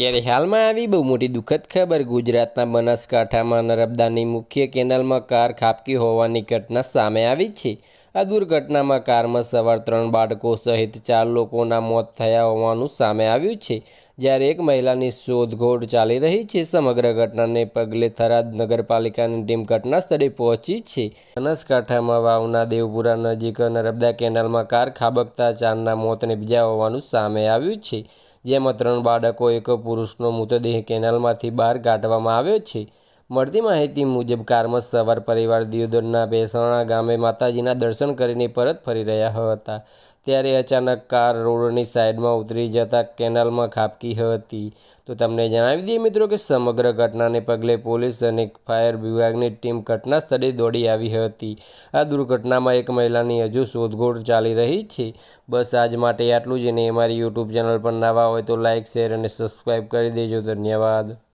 ત્યારે હાલમાં આવી બહુ મોટી દુઃખદ ખબર ગુજરાતના બનાસકાંઠામાં નર્મદાની મુખ્ય કેનાલમાં કાર ખાબકી હોવાની ઘટના સામે આવી છે. આ દુર્ઘટનામાં કારમાં સવાર ત્રણ બાળકો સહિત ચાર લોકોના મોત થયા હોવાનું સામે આવ્યું છે. જ્યારે એક મહિલાની શોધખોળ ચાલી રહી છે, સમગ્ર ઘટનાને પગલે થરાદ નગરપાલિકાની ટીમ ઘટના સ્થળે પહોંચી છે. બનાસકાંઠામાં વાવના દેવપુરા નજીક નર્મદા કેનાલમાં કાર ખાબકતા ચારના મોત નીપજ્યા હોવાનું સામે આવ્યું છે. જેમાં ત્રણ બાળકો એક પુરુષનો મૃતદેહ કેનાલમાંથી બહાર કાઢવામાં આવ્યો છે. મળતી માહિતી મુજબ કારમાં સવાર પરિવાર દિયોદરના ભેસાણા ગામે માતાજીના દર્શન કરીને પરત ફરી રહ્યા હતા. ત્યારે અચાનક કાર રોડની સાઈડમાં ઉતરી જતા કેનાલમાં ખાબકી હતી. તો તમને જણાવી દઈએ મિત્રો કે સમગ્ર ઘટનાને પગલે પોલીસ અને ફાયર વિભાગની ટીમ ઘટના સ્થળે દોડી આવી હતી. આ દુર્ઘટનામાં એક મહિલાની હજુ શોધખોળ ચાલી રહી છે. બસ આજ માટે આટલું જ અને અમારી યુટ્યુબ ચેનલ પર નવા હોય તો લાઇક શેર અને સબસ્ક્રાઈબ કરી દેજો. ધન્યવાદ.